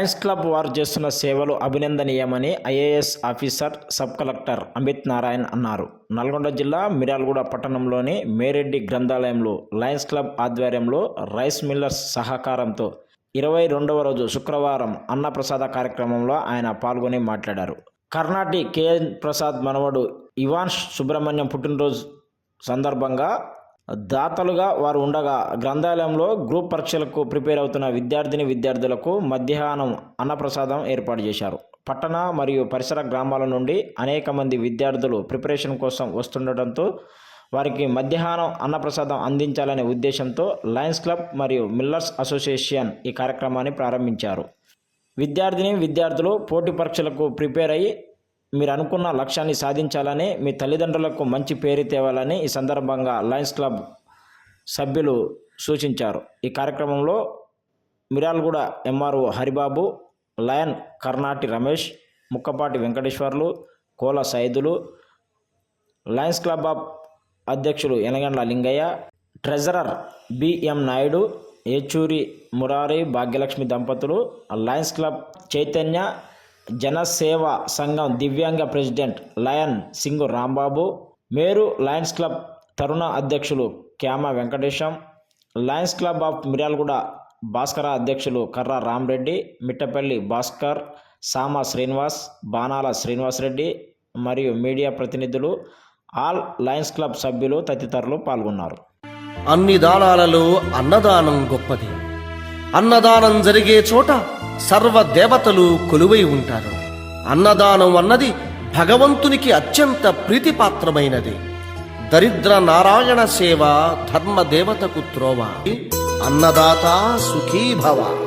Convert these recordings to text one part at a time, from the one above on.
Lions club వారు చేస్తున్న సేవలు అభినందనీయమని IAS officer sub collector Amit Narayan అన్నారు. నల్గొండ జిల్లా మిరాల్గూడ పట్టణంలోని మేరెడ్డి గ్రంథాలయంలో లయన్స్ క్లబ్ ఆధ్వర్యంలో రైస్ మిల్లర్స్ సహకారంతో ఇరవై రెండవ రోజు శుక్రవారం అన్నప్రసాద కార్యక్రమంలో ఆయన పాల్గొని మాట్లాడారు. కర్ణాటి కేఎన్ ప్రసాద్ మనవడు ఇవాన్ సుబ్రహ్మణ్యం పుట్టినరోజు సందర్భంగా దాతలుగా వారు ఉండగా గ్రంథాలయంలో గ్రూప్ పరీక్షలకు ప్రిపేర్ అవుతున్న విద్యార్థిని విద్యార్థులకు మధ్యాహ్నం అన్నప్రసాదం ఏర్పాటు చేశారు. పట్టణ మరియు పరిసర గ్రామాల నుండి అనేక మంది విద్యార్థులు ప్రిపరేషన్ కోసం వస్తుండటంతో వారికి మధ్యాహ్నం అన్నప్రసాదం అందించాలనే ఉద్దేశంతో లయన్స్ క్లబ్ మరియు మిల్లర్స్ అసోసియేషన్ ఈ కార్యక్రమాన్ని ప్రారంభించారు. విద్యార్థిని విద్యార్థులు పోటీ పరీక్షలకు ప్రిపేర్ అయ్యి మీరు అనుకున్న లక్ష్యాన్ని సాధించాలని మీ తల్లిదండ్రులకు మంచి పేరు తేవాలని ఈ సందర్భంగా లయన్స్ క్లబ్ సభ్యులు సూచించారు. ఈ కార్యక్రమంలో Miryalaguda MRO Haribabu lion Karnati Ramesh Mukkapati Venkateswarlu Kola Saidulu Lions Club of అధ్యక్షులు ఎనగండ్ల లింగయ్య ట్రెజరర్ బిఎం నాయుడు ఏచూరి మురారి భాగ్యలక్ష్మి దంపతులు లయన్స్ క్లబ్ చైతన్య జనసేవ సంఘం దివ్యాంగ president lion Singu Rambabu Meru Lions Club తరుణ అధ్యక్షులు Kyama Venkatesham Lions Club of Miryalaguda Bhaskara అధ్యక్షులు కర్ర రామరెడ్డి మిట్టపల్లి భాస్కర్ సామ శ్రీనివాస్ బాణాల శ్రీనివాసరెడ్డి మరియు media ప్రతినిధులు ఆల్ లయన్స్ క్లబ్ సభ్యులు తదితరులు పాల్గొన్నారు. అన్ని దానాలలో అన్నదానం గొప్పది. అన్నదానం జరిగే చోట సర్వ దేవతలు కొలువై ఉంటారు. అన్నదానం అన్నది భగవంతునికి అత్యంత ప్రీతిపాత్రమైనది. దరిద్ర నారాయణ సేవ ధర్మ దేవతకు త్రోవ. అన్నదాత సుఖీభవ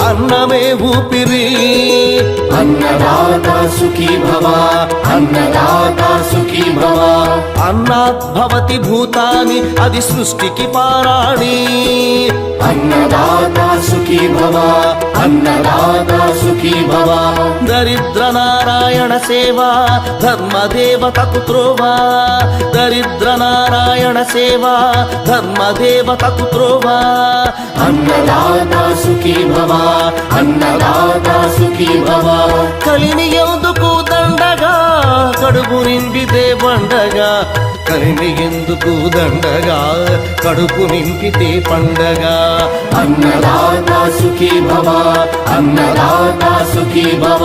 అన్నమే ఊపిరి. అన్నదాత సుఖీ భవ అన్నదాత సుఖీ భవ అన్నాత్ భవతి భూతాని అది సృష్టికి పారాణి. అన్నదాత సుఖీ భవ అన్నదాత సుఖీ భవ. దరిద్ర నారాయణ సేవ ధర్మదేవతకు త్రోవా దరిద్ర నారాయణ సేవ ధర్మదేవతకు త్రోవా అన్నదాత సుఖీ భవ అన్నదాత సుఖీ భవ. కలిమి ఎందుకు దండగా కడుపు నింపితే పండగా కలిమి ఎందుకు దండగా? కడుపు నింపితే పండగ. అన్నదాత సుఖీ భవ అన్నదాత సుఖీ భవ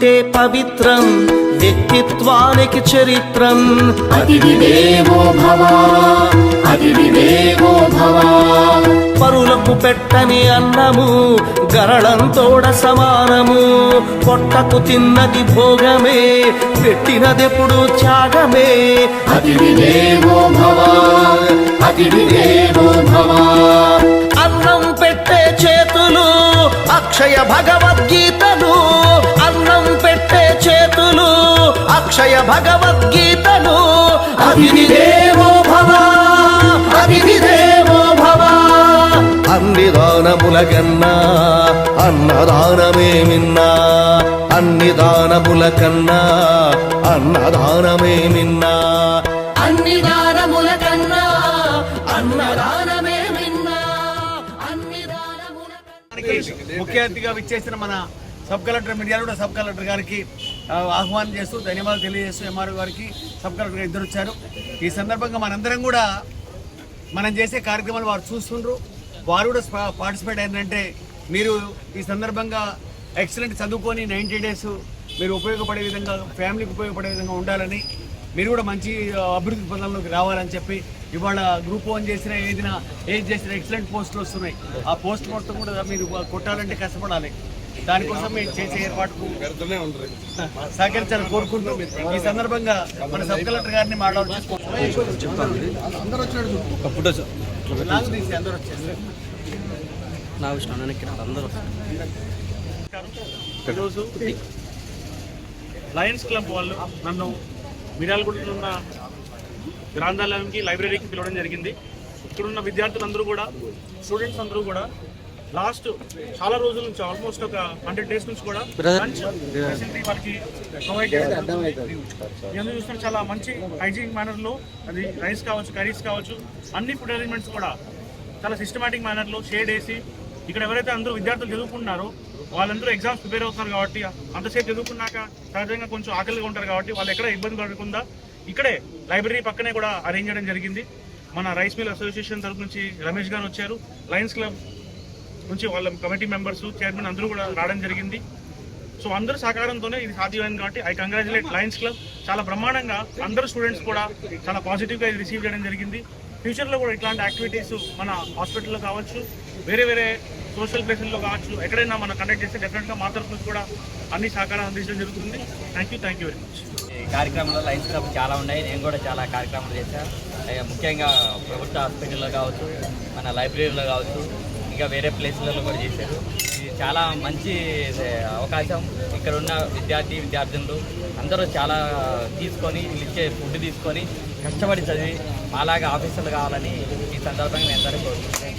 తింటే పవిత్రం వ్యక్తిత్వానికి చరిత్రం. అతిథి దేవో భవ అతిథి దేవో భవ. పరులకు పెట్టని అన్నము గరళంతోడ సమానము. పొట్టకు తిన్నది భోగమే పెట్టినదెప్పుడు త్యాగమే. అతిథి దేవో భవ అతిథి దేవో భవ. అన్నం పెట్టే చేతులు అక్షయ భగవద్గీతలు. అక్షయ భగవద్గీతలు అతిథి దేవో భవ అతిథి దేవో భవ. అన్ని దానముల కన్నా అన్నదానమే మిన్నా అన్ని దానముల కన్నా అన్నదానమే మిన్నా అన్ని దానముల కన్నా అన్నదానమే మిన్నా అన్ని దానముల ముఖ్య అతిథిగా విచ్చేసిన మన సబ్ కలెక్టర్ మీడియాలో కూడా సబ్ కలెక్టర్ గారికి ఆహ్వానం చేస్తూ ధన్యవాదాలు తెలియజేస్తూ ఎంఆర్ఓ గారికి సబ్ కలెక్టర్ గారు ఇద్దరు వచ్చారు. ఈ సందర్భంగా మనందరం కూడా మనం చేసే కార్యక్రమాలు వారు చూస్తుండ్రు. వారు కూడా పార్టిసిపేట్ అయిందంటే మీరు ఈ సందర్భంగా ఎక్సలెంట్ చదువుకొని నైంటీ డేస్ మీరు ఉపయోగపడే విధంగా ఫ్యామిలీకి ఉపయోగపడే విధంగా ఉండాలని మీరు కూడా మంచి అభివృద్ధి పదంలోకి రావాలని చెప్పి ఇవాళ గ్రూప్ వన్ చేసినా ఏదైనా ఏది చేసినా ఎక్సలెంట్ పోస్టులు వస్తున్నాయి. ఆ పోస్ట్ మొత్తం కూడా మీరు కొట్టాలంటే కష్టపడాలి. దానికోసం మీరు చేసే ఏర్పాటుకు సహకరించాలని కోరుకుంటూ ఈ సందర్భంగా మన సబ్ కలెక్టర్ గారిని ఈరోజు లయన్స్ క్లబ్ వాళ్ళు నన్ను మిర్యాలగూడలో ఉన్న గ్రంథాలయంకి లైబ్రరీకి పిలవడం జరిగింది. ఇక్కడున్న విద్యార్థులందరూ కూడా స్టూడెంట్స్ అందరూ కూడా లాస్ట్ చాలా రోజుల నుంచి ఆల్మోస్ట్ ఒక హండ్రెడ్ డేస్ నుంచి కూడా వాళ్ళకి ప్రొవైడ్ ఎందుకు చూసిన చాలా మంచి హైజీన్ మేనర్లో అది రైస్ కావచ్చు కర్రీస్ కావచ్చు అన్ని ఫుడ్ అరేంజ్మెంట్స్ కూడా చాలా సిస్టమేటిక్ మేనర్లో షేడ్ వేసి ఇక్కడ ఎవరైతే అందరూ విద్యార్థులు చదువుకుంటున్నారో వాళ్ళందరూ ఎగ్జామ్స్ ప్రిపేర్ అవుతున్నారు కాబట్టి అంతసేపు చదువుకున్నాక సహజంగా కొంచెం ఆకలిగా ఉంటారు కాబట్టి వాళ్ళు ఎక్కడ ఇబ్బంది పడకుండా ఇక్కడే లైబ్రరీ పక్కనే కూడా అరేంజ్ చేయడం జరిగింది. మన రైస్ మిల్ అసోసియేషన్ తరఫు నుంచి రమేష్ గారు వచ్చారు. లయన్స్ క్లబ్ నుంచి వాళ్ళ కమిటీ మెంబర్స్ చైర్మన్ అందరూ కూడా రావడం జరిగింది. సో అందరూ సహకారంతోనే ఇది సాధ్యమైంది కాబట్టి ఐ కంగ్రాచులేట్ లయన్స్ క్లబ్. చాలా బ్రహ్మాండంగా అందరూ స్టూడెంట్స్ కూడా చాలా పాజిటివ్గా ఇది రిసీవ్ చేయడం జరిగింది. ఫ్యూచర్లో కూడా ఇట్లాంటి యాక్టివిటీస్ మన హాస్పిటల్లో కావచ్చు వేరే వేరే సోషల్ ప్లేసుల్లో కావచ్చు ఎక్కడైనా మనం కండక్ట్ చేస్తే డెఫినెట్గా మా తరఫు నుంచి కూడా అన్ని సహకారం అందించడం జరుగుతుంది. Thank you thank you very much. ఈ కార్యక్రమంలో లైన్స్ క్లబ్ చాలా ఉన్నాయి. నేను కూడా చాలా కార్యక్రమాలు చేశాను. ముఖ్యంగా ప్రభుత్వ హాస్పిటల్లో కావచ్చు మన లైబ్రరీలో కావచ్చు ఇంకా వేరే ప్లేస్లలో కూడా చేశారు. ఇది చాలా మంచి అవకాశం. ఇక్కడ ఉన్న విద్యార్థి విద్యార్థులు అందరూ చాలా తీసుకొని వీళ్ళు ఇచ్చే ఫుడ్ తీసుకొని కష్టపడి చదివి మాలాగా ఆఫీసర్లు కావాలని ఈ సందర్భంగా నేను అందరూ కోరుకుంటున్నాను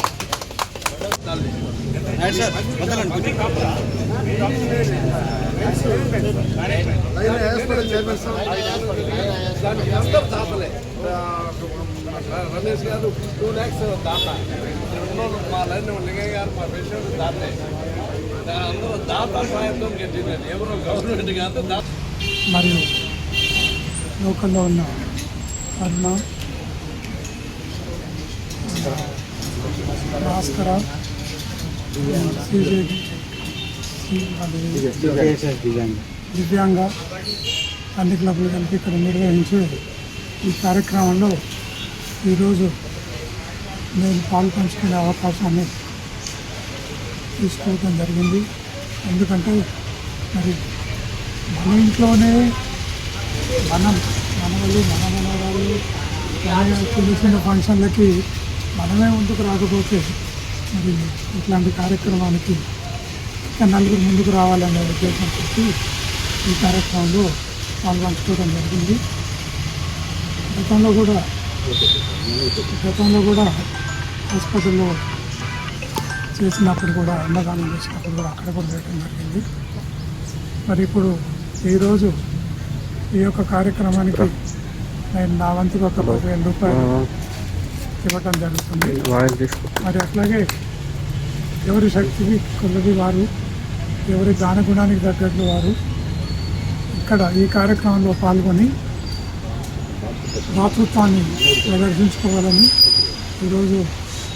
రమేష్ గారు టూ ల్యాక్స్ దాత మా లైన్ లింగయ్య గారు మా పేషెంట్ దాతే. అందరూ దాత సాయంతో గెలిచినారు ఎవరో గవర్నమెంట్ కాదు దాత. మరియు లోకల్లో ఉన్న అరుణ భాస్కర దివ్యాంగ అన్ని క్లబ్లు కలిపి ఇక్కడ నిర్వహించే ఈ కార్యక్రమంలో ఈరోజు నేను పాల్పంచుకునే అవకాశాన్ని తీసుకోవడం జరిగింది. ఎందుకంటే మరి మన ఇంట్లోనే మనం మనవలు మన మనవాళ్ళు మన చిన్న చిన్న ఫంక్షన్లకి మనమే ముందుకు రాకపోతే మరి ఇట్లాంటి కార్యక్రమానికి నలుగురు ముందుకు రావాలనే ఉద్దేశంతో ఈ కార్యక్రమంలో పాల్పంచుకోవడం జరిగింది. గతంలో కూడా గతంలో కూడా హాస్పిటల్లో చేసినప్పుడు కూడా అన్నదానం చేసినప్పుడు కూడా అక్కడ కూడా చేయడం జరిగింది. మరి ఇప్పుడు ఈరోజు ఈ యొక్క కార్యక్రమానికి నేను నా వంతుకు ఒక పదివేల రూపాయలు ఇవ్వటం జరుగుతుంది. మరి అట్లాగే ఎవరి శక్తికి కొలది వారు ఎవరి దానగుణానికి తగ్గట్లు వారు ఇక్కడ ఈ కార్యక్రమంలో పాల్గొని మాతృత్వాన్ని ప్రదర్శించుకోవాలని ఈరోజు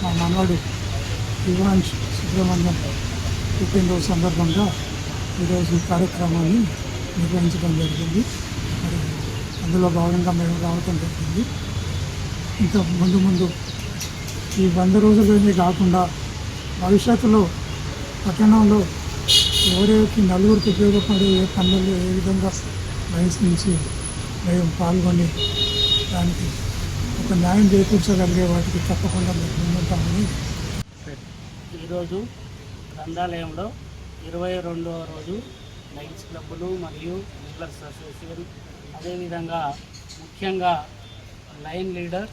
మా మనవాడు యువాంశ్ సుబ్రహ్మణ్యం పుట్టినరోజు సందర్భంగా ఈరోజు ఈ కార్యక్రమాన్ని నిర్వహించడం జరిగింది. మరి అందులో భాగంగా మేము రావటం జరిగింది. ఇంకా ముందు ముందు ఈ వంద రోజులనే కాకుండా భవిష్యత్తులో పట్టణంలో ఎవరెవరికి నలుగురికి ఉపయోగపడే ఏ పనులలో ఏ విధంగా ప్రయత్నించి మేము పాల్గొని దానికి ఒక న్యాయం చేకూర్చగలిగే వాటికి తప్పకుండా మేము ముందుంటామని. ఈరోజు గ్రంథాలయంలో ఇరవై రెండవ రోజు లైన్స్ క్లబ్బులు మరియు రీడర్స్ అసోసియేషన్ అదేవిధంగా ముఖ్యంగా లైన్ లీడర్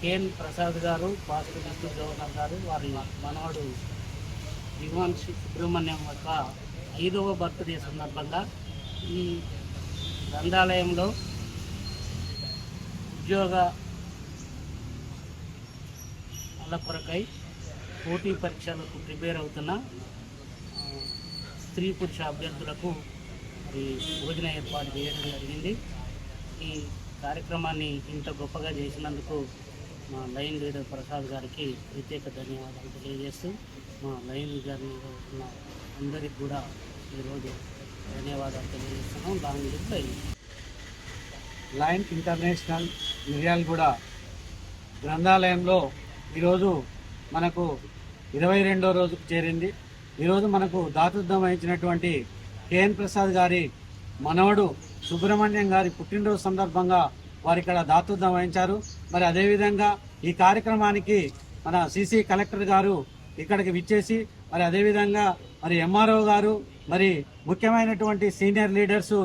కేఎన్ ప్రసాద్ గారు భాస్కర్ డిస్ట్రిక్ట్ గవర్నర్ గారు వారి మనవడు దివాన్ సుబ్రహ్మణ్యం యొక్క ఐదవ బర్త్డే సందర్భంగా ఈ గ్రంథాలయంలో ఉద్యోగ కొరకై పోటీ పరీక్షలకు ప్రిపేర్ అవుతున్న స్త్రీ పురుష అభ్యర్థులకు మరి భోజన ఏర్పాటు చేయడం జరిగింది. ఈ కార్యక్రమాన్ని ఇంత గొప్పగా చేసినందుకు మా లైన్ లీడర్ ప్రసాద్ గారికి ప్రత్యేక ధన్యవాదాలు తెలియజేస్తూ మా లైన్ లీడర్ ఉన్న అందరికి కూడా ఈరోజు ధన్యవాదాలు తెలియజేస్తున్నాం. దాని గురించి లైన్ ఇంటర్నేషనల్ మిర్యాలగూడ గ్రంథాలయంలో ఈరోజు మనకు ఇరవై రెండో రోజుకు చేరింది. ఈరోజు మనకు దాతృత్వం వహించినటువంటి కేఎన్ ప్రసాద్ గారి మనవడు సుబ్రహ్మణ్యం గారి పుట్టినరోజు సందర్భంగా వారు ఇక్కడ దాతృత్వం వహించారు. మరి అదేవిధంగా ఈ కార్యక్రమానికి మన సిసి కలెక్టర్ గారు ఇక్కడికి విచ్చేసి మరి అదేవిధంగా మరి ఎంఆర్ఓ గారు మరి ముఖ్యమైనటువంటి సీనియర్ లీడర్స్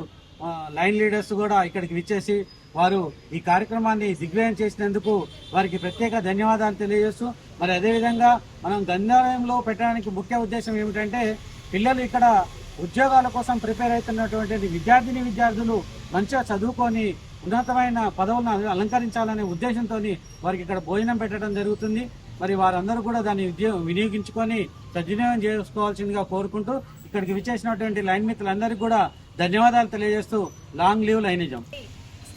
లైన్ లీడర్స్ కూడా ఇక్కడికి విచ్చేసి వారు ఈ కార్యక్రమాన్ని దిగ్విజయం చేసినందుకు వారికి ప్రత్యేక ధన్యవాదాలు తెలియజేస్తూ మరి అదేవిధంగా మనం గ్రంథాలయంలో పెట్టడానికి ముఖ్య ఉద్దేశం ఏమిటంటే పిల్లలు ఇక్కడ ఉద్యోగాల కోసం ప్రిపేర్ అవుతున్నటువంటి విద్యార్థిని విద్యార్థులు మంచిగా చదువుకొని ఉన్నతమైన పదవులను అలంకరించాలనే ఉద్దేశంతో వారికి ఇక్కడ భోజనం పెట్టడం జరుగుతుంది. మరి వారందరూ కూడా దాన్ని ఉద్యోగం వినియోగించుకొని సద్వినియోగం చేసుకోవాల్సిందిగా కోరుకుంటూ ఇక్కడికి విచ్చేసినటువంటి లైన్ మిత్రులందరికీ కూడా ధన్యవాదాలు తెలియజేస్తూ లాంగ్ లీవ్ లైనిజం.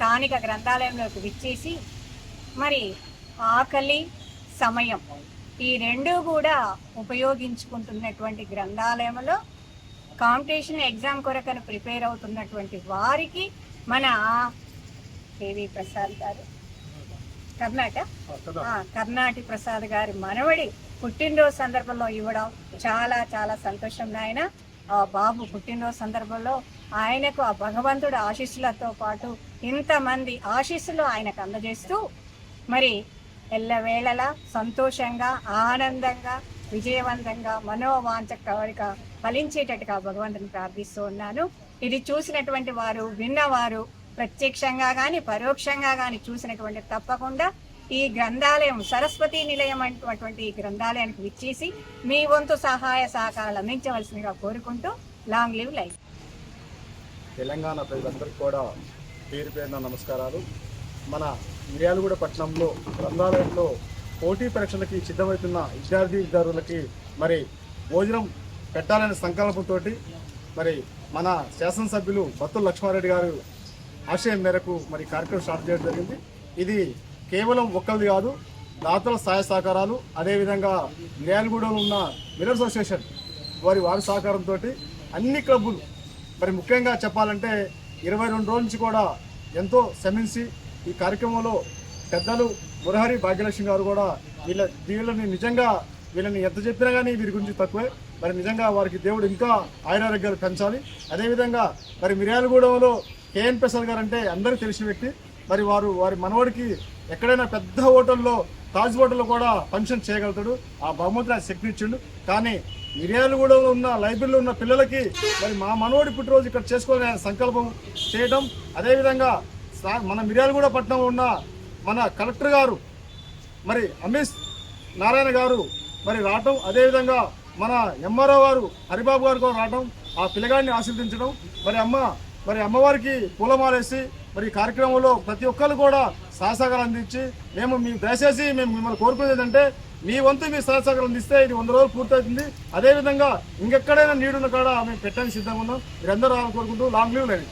స్థానిక గ్రంథాలయంలోకి విచ్చేసి మరి ఆకలి సమయం ఈ రెండు కూడా ఉపయోగించుకుంటున్నటువంటి గ్రంథాలయంలో కాంపిటీషన్ ఎగ్జామ్ కొరకను ప్రిపేర్ అవుతున్నటువంటి వారికి మన కేవి ప్రసాద్ గారు. కర్ణాటక? ఆ, కర్ణాటి ప్రసాద్ గారి మనవడి పుట్టినరోజు సందర్భంలో ఇవ్వడం చాలా చాలా సంతోషం నాయన. ఆ బాబు పుట్టినరోజు సందర్భంలో ఆయనకు ఆ భగవంతుడు ఆశీస్సులతో పాటు ఇంతమంది ఆశీస్సులు ఆయనకు అందజేస్తూ మరి ఎల్లవేళలా సంతోషంగా ఆనందంగా విజయవంతంగా మనోవాంఛ కోరిక ఫలించేటట్టుగా భగవంతుని ప్రార్థిస్తూ ఉన్నాను. ఇది చూసినటువంటి వారు విన్నవారు ప్రత్యక్షంగా కానీ పరోక్షంగా కానీ చూసినటువంటి తప్పకుండా ఈ గ్రంథాలయం సరస్వతి నిలయం అనేటువంటి ఈ గ్రంథాలయానికి విచ్చేసి మీ వంతు సహాయ సహకారాలు అందించవలసిందిగా కోరుకుంటూ లాంగ్ లివ్ లైఫ్. తెలంగాణ ప్రజలందరికీ కూడా పేరు పేరున నమస్కారాలు. మన మిర్యాలగూడ పట్టణంలో గ్రంథాలయంలో పోటీ పరీక్షలకి సిద్ధమవుతున్న విద్యార్థి విద్యార్థులకి మరి భోజనం పెట్టాలనే సంకల్పంతో మరి మన శాసనసభ్యులు బత్తుల లక్ష్మారెడ్డి గారు ఆశయం మేరకు మరి కార్యక్రమం స్టార్ట్ చేయడం జరిగింది. ఇది కేవలం ఒక్కరిది కాదు దాతల సహాయ సహకారాలు అదేవిధంగా మిర్యాలగూడలో ఉన్న మిల్లర్ అసోసియేషన్ వారి వారి సహకారంతో అన్ని క్లబ్బులు మరి ముఖ్యంగా చెప్పాలంటే ఇరవై రెండు రోజుల నుంచి కూడా ఎంతో శ్రమించి ఈ కార్యక్రమంలో పెద్దలు మురహరి భాగ్యలక్ష్మి గారు కూడా వీళ్ళ వీళ్ళని నిజంగా వీళ్ళని ఎంత చెప్పినా కానీ వీరి గురించి తక్కువే. మరి నిజంగా వారికి దేవుడు ఇంకా ఆయురారోగ్యాలు పెంచాలి. అదేవిధంగా మరి మిర్యాలగూడెంలో కేఎన్ ప్రసాద్ గారు అంటే అందరికీ తెలిసిన వ్యక్తి. మరి వారు వారి మనవడికి ఎక్కడైనా పెద్ద హోటల్లో తాజ్ హోటల్లో కూడా ఫంక్షన్ చేయగలుగుతాడు. ఆ బహుమతి శక్తి ఇచ్చిండు. కానీ మిర్యాలగూడెంలో ఉన్న లైబ్రరీలో ఉన్న పిల్లలకి మరి మా మనవడి పుట్టినరోజు ఇక్కడ చేసుకోవాలనే సంకల్పం చేయడం అదేవిధంగా సా- మన మిర్యాలగూడ పట్టణంలో ఉన్న మన కలెక్టర్ గారు మరి అమిత్ నారాయణ గారు మరి రావటం. అదేవిధంగా మన ఎంఆర్ఓ గారు హరిబాబు గారు కూడా రావటం. ఆ పిల్లగాడిని ఆశీర్వదించడం. మరి అమ్మ మరి అమ్మవారికి పూలమాలేసి మరి కార్యక్రమంలో ప్రతి ఒక్కరు కూడా సహసహకారం అందించి మేము మీ దయచేసి మేము మిమ్మల్ని కోరుకునేది ఏంటంటే మీ వంతు మీ సహసహకారం అందిస్తే ఇది వంద రోజులు పూర్తవుతుంది. అదేవిధంగా ఇంకెక్కడైనా నీడున్న కాడ మేము పెట్టడానికి సిద్ధంగా ఉన్నాం. మీరందరూ రావాలని కోరుకుంటూ లాంగ్ లీవ్ లేదు